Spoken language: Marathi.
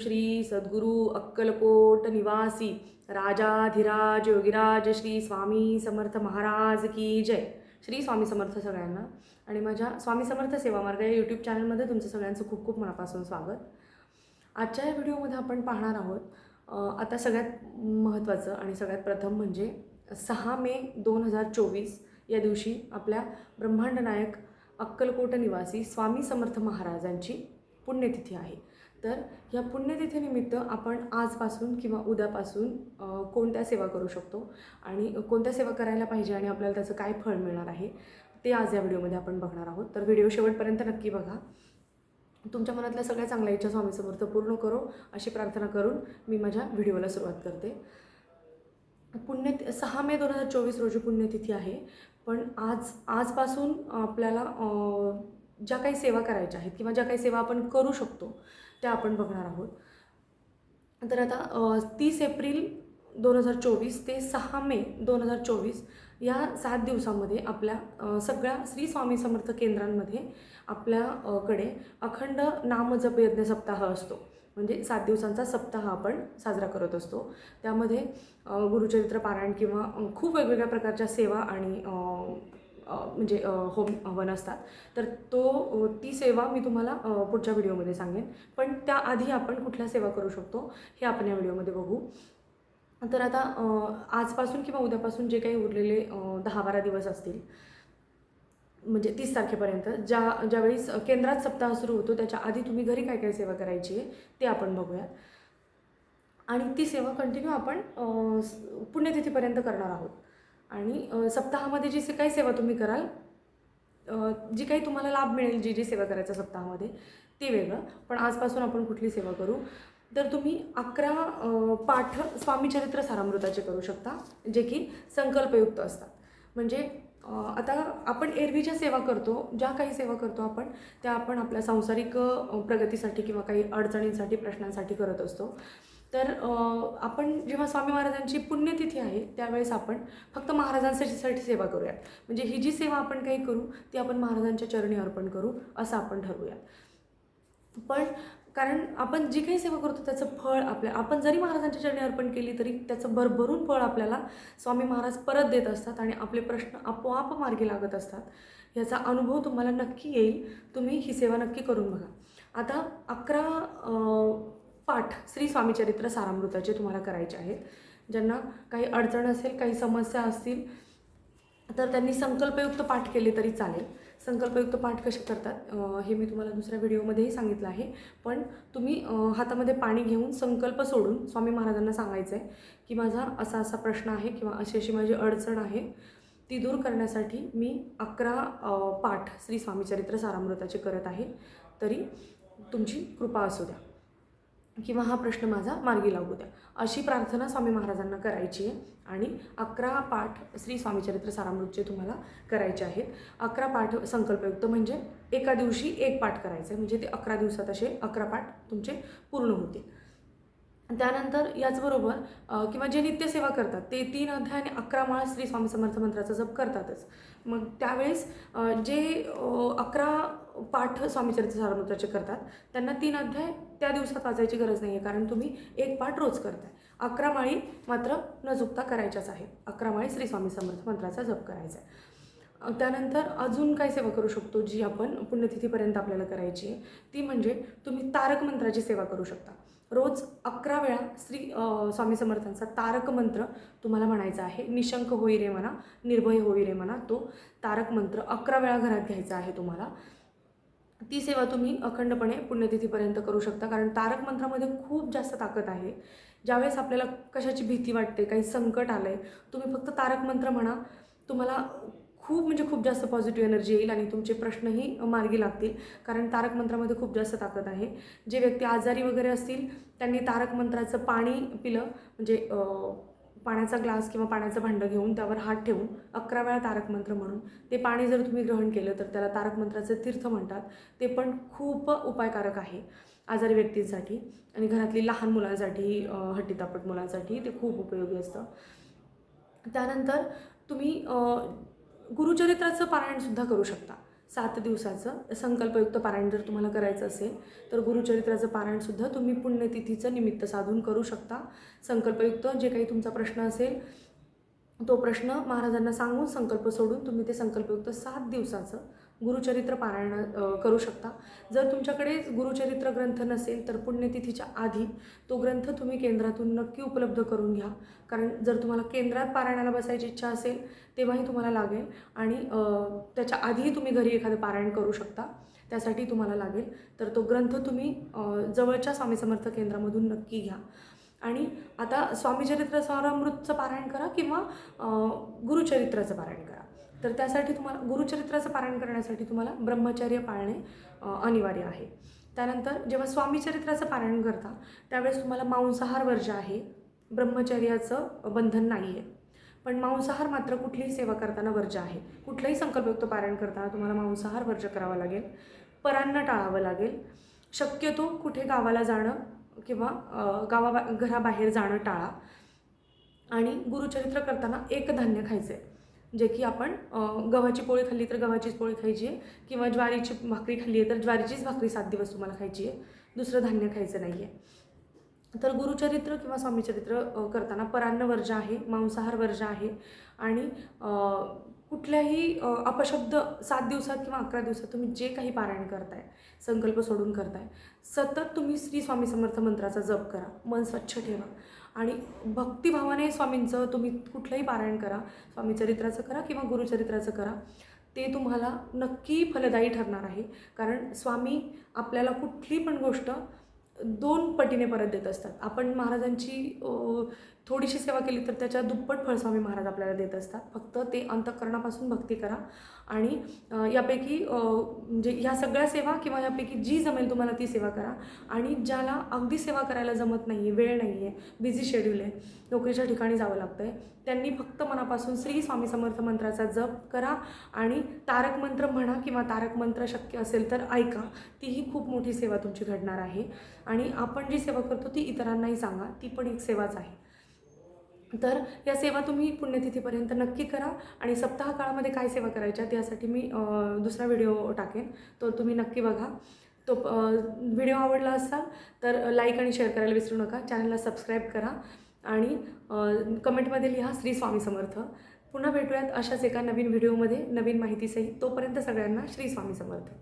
श्री सद्गुरू अक्कलकोट निवासी राजाधिराज योगिराज श्री स्वामी समर्थ महाराज की जय. श्री स्वामी समर्थ सगळ्यांना आणि माझ्या स्वामी समर्थ सेवा मार्ग या यूट्यूब चॅनलमध्ये तुमचं सगळ्यांचं खूप खूप मनापासून स्वागत. आजच्या या व्हिडिओमध्ये आपण पाहणार आहोत आता सगळ्यात महत्त्वाचं आणि सगळ्यात प्रथम म्हणजे सहा मे दोन हजार चोवीस या दिवशी आपल्या ब्रह्मांड नायक अक्कलकोट निवासी स्वामी समर्थ महाराजांची पुण्यतिथी आहे. तर ह्या पुण्यतिथीनिमित्त आपण आजपासून किंवा उद्यापासून कोणत्या सेवा करू शकतो? आणि कोणत्या सेवा करायला पाहिजे आणि आपल्याला त्याचं काय फळ मिळणार आहे? ते आज या व्हिडिओमध्ये आपण बघणार आहोत. तर व्हिडिओ शेवटपर्यंत नक्की बघा. तुमच्या मनातल्या सगळ्या चांगल्या इच्छा स्वामी समर्थ पूर्ण करो अशी प्रार्थना करून मी माझ्या व्हिडिओला सुरुवात करते. पुण्य सहा मे दोन हजार चोवीस रोजी पुण्यतिथी आहे. पण आज आजपासून आपल्याला ज्या काही सेवा करायच्या आहेत किंवा ज्या काही सेवा आपण करू शकतो त्या आपण बघणार आहोत. तर आता तीस एप्रिल दोन हजार चोवीस ते सहा मे दोन हजार चोवीस या सात दिवसामध्ये आपल्या सगळ्या श्री स्वामी समर्थ केंद्रांमध्ये आपल्याकडे अखंड नामजप यज्ञ सप्ताह असतो. म्हणजे सात दिवसांचा सप्ताह आपण साजरा करत असतो. त्यामध्ये गुरुचरित्र पारायण किंवा खूप वेगवेगळ्या प्रकारच्या सेवा आणि म्हणजे होम हवन असतात. तर तो ती सेवा मी तुम्हाला पुढच्या व्हिडिओमध्ये सांगेन. पण त्याआधी आपण कुठल्या सेवा करू शकतो हे आपण या व्हिडिओमध्ये बघू. तर आता आजपासून किंवा उद्यापासून जे काही उरलेले दहा बारा दिवस असतील म्हणजे तीस तारखेपर्यंत ज्या ज्यावेळी केंद्रात सप्ताह सुरू होतो त्याच्या आधी तुम्ही घरी काय काय सेवा करायची आहे ते आपण बघूयात आणि ती सेवा कंटिन्यू आपण पुण्यतिथीपर्यंत करणार आहोत. आणि सप्ताहामध्ये जी से- काही सेवा तुम्ही कराल जी काही तुम्हाला लाभ मिळेल जी जी सेवा करायचा सप्ताहामध्ये ते वेगळं. पण आजपासून आपण कुठली सेवा करू? तर तुम्ही अकरा पाठ स्वामीचरित्र सारामृताचे करू शकता जे की संकल्पयुक्त असतात. म्हणजे आता आपण एरवीच्या सेवा करतो ज्या काही सेवा करतो आपण त्या आपण आपल्या सांसारिक प्रगतीसाठी किंवा काही अडचणींसाठी प्रश्नांसाठी करत असतो. तर आपण जेव्हा स्वामी महाराजांची पुण्यतिथी आहे त्यावेळेस आपण फक्त महाराजांसाठी सेवा करूयात. म्हणजे ही जी सेवा आपण काही करू ती आपण महाराजांच्या चरणी अर्पण करू असं आपण ठरवूयात. पण कारण आपण जी काही सेवा करतो त्याचं फळ आपल्या आपण जरी महाराजांच्या चरणी अर्पण केली तरी त्याचं भरभरून फळ आपल्याला स्वामी महाराज परत देत असतात आणि आपले प्रश्न आपोआप मार्गी लागत असतात. याचा अनुभव तुम्हाला नक्की येईल. तुम्ही ही सेवा नक्की करून बघा. आता अकरा पाठ श्री स्वामीचरित्र सारामृताचे तुम्हाला करायचे आहेत. ज्यांना काही अडचण असेल काही समस्या असतील तर त्यांनी संकल्पयुक्त पाठ केले तरी चालेल. संकल्पयुक्त पाठ कसे करतात हे मी तुम्हाला दुसऱ्या व्हिडिओमध्येही सांगितलं आहे. पण तुम्ही हातामध्ये पाणी घेऊन संकल्प सोडून स्वामी महाराजांना सांगायचं आहे की माझा असा असा प्रश्न आहे किंवा अशी अशी माझी अडचण आहे ती दूर करण्यासाठी मी अकरा पाठ श्री स्वामीचरित्र सारामृताचे करत आहे. तरी तुमची कृपा असू द्या. किंवा हा प्रश्न माझा मार्गी लागू द्या. अशी प्रार्थना स्वामी महाराजांना करायची आहे आणि अकरा पाठ श्री स्वामीचरित्र सारामृतचे तुम्हाला करायचे आहेत. अकरा पाठ संकल्पयुक्त म्हणजे एका दिवशी एक पाठ करायचं आहे. म्हणजे ते अकरा दिवसात असे अकरा पाठ तुमचे पूर्ण होतील. त्यानंतर याचबरोबर किंवा जे नित्यसेवा करतात ते तीन अध्याय आणि अकरा माळ श्री स्वामी समर्थ मंत्राचा जप करतातच. मग त्यावेळेस जे अकरा पाठ स्वामीचरित्र सारामृताचे करतात त्यांना तीन अध्याय त्या दिवसात वाचायची गरज नाही आहे कारण तुम्ही एक पाठ रोज करताय. अकरा माळी मात्र न चुकता करायच्याच आहेत. अकरा माळी श्री स्वामी समर्थ मंत्राचा जप करायचा आहे त्यानंतर अजून काय सेवा करू शकतो जी आपण पुण्यतिथीपर्यंत आपल्याला करायची आहे ती म्हणजे तुम्ही तारक मंत्राची सेवा करू शकता. रोज अकरा वेळा श्री स्वामी समर्थांचा तारक मंत्र तुम्हाला म्हणायचा आहे. निशंक होई रे म्हणा निर्भय होई रे म्हणा तो तारक मंत्र अकरा वेळा घरात घ्यायचा आहे तुम्हाला. ती सेवा तुम्ही अखंडपणे पुण्यतिथीपर्यंत करू शकता. कारण तारक मंत्रामध्ये खूप जास्त ताकद आहे. ज्यावेळेस आपल्याला कशाची भीती वाटते काही संकट आलं आहे तुम्ही फक्त तारक मंत्र म्हणा तुम्हाला खूप म्हणजे खूप जास्त पॉझिटिव्ह एनर्जी येईल आणि तुमचे प्रश्नही मार्गी लागतील. कारण तारक मंत्रामध्ये खूप जास्त ताकद आहे. जे व्यक्ती आजारी वगैरे असतील त्यांनी तारक मंत्राचं पाणी पिलं म्हणजे पाण्याचा ग्लास किंवा पाण्याचं भांडं घेऊन त्यावर हात ठेवून अकरा वेळा तारक मंत्र म्हणून. ते पाणी जर तुम्ही ग्रहण केलं तर त्याला तारक मंत्राचं तीर्थ म्हणतात. ते पण खूप उपायकारक आहे. आजारी व्यक्तींसाठी आणि घरातली लहान मुलांसाठी हट्टीतापट मुलांसाठी ते खूप उपयोगी असतं. त्यानंतर तुम्ही गुरुचरित्राचं पारायणसुद्धा करू शकता. सात दिवसाचं. संकल्पयुक्त पारायण जर तुम्हाला करायचं असेल तर गुरुचरित्राचं पारायणसुद्धा तुम्ही पुण्यतिथीचं निमित्त साधून करू शकता. संकल्पयुक्त जे काही तुमचा प्रश्न असेल तो प्रश्न महाराजांना सांगून संकल्प सोडून तुम्ही ते संकल्पयुक्त सात दिवसाचं गुरुचरित्र पारायण करू शकता. जर तुमच्याकडे गुरुचरित्र ग्रंथ नसेल तर पुण्यतिथीच्या आधी तो ग्रंथ तुम्ही केंद्रातून नक्की उपलब्ध करून घ्या. कारण जर तुम्हाला केंद्रात पारायणाला बसायची इच्छा असेल तेव्हाही तुम्हाला लागेल. आणि त्याच्या आधीही तुम्ही घरी एखादं पारायण करू शकता. त्यासाठी तुम्हाला लागेल. तर तो ग्रंथ तुम्ही जवळच्या स्वामी समर्थ केंद्रामधून नक्की घ्या. आणि आता स्वामीचरित्र सारामृतचं पारायण करा किंवा गुरुचरित्राचं पारायण करा. तर त्यासाठी तुम्हाला गुरुचरित्राचं पारायण करण्यासाठी तुम्हाला ब्रह्मचर्य पाळणे अनिवार्य आहे. त्यानंतर जेव्हा स्वामीचरित्राचं पारायण करता त्यावेळेस तुम्हाला मांसाहार वर्ज आहे. ब्रह्मचर्याचं बंधन नाही आहे पण मांसाहार मात्र कुठलीही सेवा करताना वर्ज आहे. कुठलाही संकल्पयुक्त पारायण करताना तुम्हाला मांसाहार वर्ज करावा लागेल. परांना टाळावं लागेल. शक्यतो कुठे गावाला जाणं किंवा गावा घराबाहेर जाणं टाळा. आणि गुरुचरित्र करताना एक धान्य खायचं आहे जे की आपण गव्हाची पोळी खाल्ली तर गव्हाचीच पोळी खायची आहे किंवा ज्वारीची भाकरी खाल्ली आहे तर ज्वारीचीच भाकरी सात दिवस तुम्हाला खायची आहे. दुसरं धान्य खायचं नाही आहे तर गुरुचरित्र किंवा स्वामीचरित्र करताना परान्न वर्ज आहे मांसाहार वर्ज आहे आणि कुठल्याही अपशब्द सात दिवसात किंवा अकरा दिवसात तुम्ही जे काही पारायण करताय संकल्प सोडून करताय सतत तुम्ही श्री स्वामी समर्थ मंत्राचा जप करा मन स्वच्छ ठेवा. आणि भक्तिभावाने स्वामींचं तुम्ही कुठलंही पारायण करा स्वामी चरित्राचं करा किंवा गुरुचरित्राचं करा ते तुम्हाला नक्की फलदायी ठरणार आहे. कारण स्वामी आपल्याला कुठली पण गोष्ट दोन पटीने परत देत असतात. आपण महाराजांची थोडीशी सेवा केली तर त्याच्या दुप्पट फळस्वामी महाराज आपल्याला देत असतात. फक्त ते अंतःकरणापासून भक्ती करा. आणि यापैकी म्हणजे ह्या सगळ्या सेवा किंवा यापैकी जी जमेल तुम्हाला ती सेवा करा. आणि ज्याला अगदी सेवा करायला जमत नाही आहे वेळ नाही आहे बिझी शेड्यूल आहे नोकरीच्या ठिकाणी जावं लागतं आहे त्यांनी फक्त मनापासून श्री स्वामी समर्थ मंत्राचा जप करा. आणि तारक मंत्र म्हणा किंवा तारक मंत्र शक्य असेल तर ऐका. तीही खूप मोठी सेवा तुमची घडणार आहे. आणि आपण जी सेवा करतो ती इतरांनाही सांगा ती पण एक सेवाच आहे. तर या सेवा तुम्ही पुण्यतिथीपर्यंत नक्की करा आणि सप्ताह काळामध्ये काय सेवा करायच्या त्यासाठी मी दुसरा व्हिडिओ टाकेन. तो तुम्ही नक्की बघा. तो व्हिडिओ आवडला असाल तर लाईक आणि शेअर करायला विसरू नका. चॅनलला सबस्क्राईब करा आणि कमेंटमध्ये लिहा श्री स्वामी समर्थ. पुन्हा भेटूयात अशाच एका नवीन व्हिडिओमध्ये नवीन माहितीसहित. तोपर्यंत सगळ्यांना श्री स्वामी समर्थ.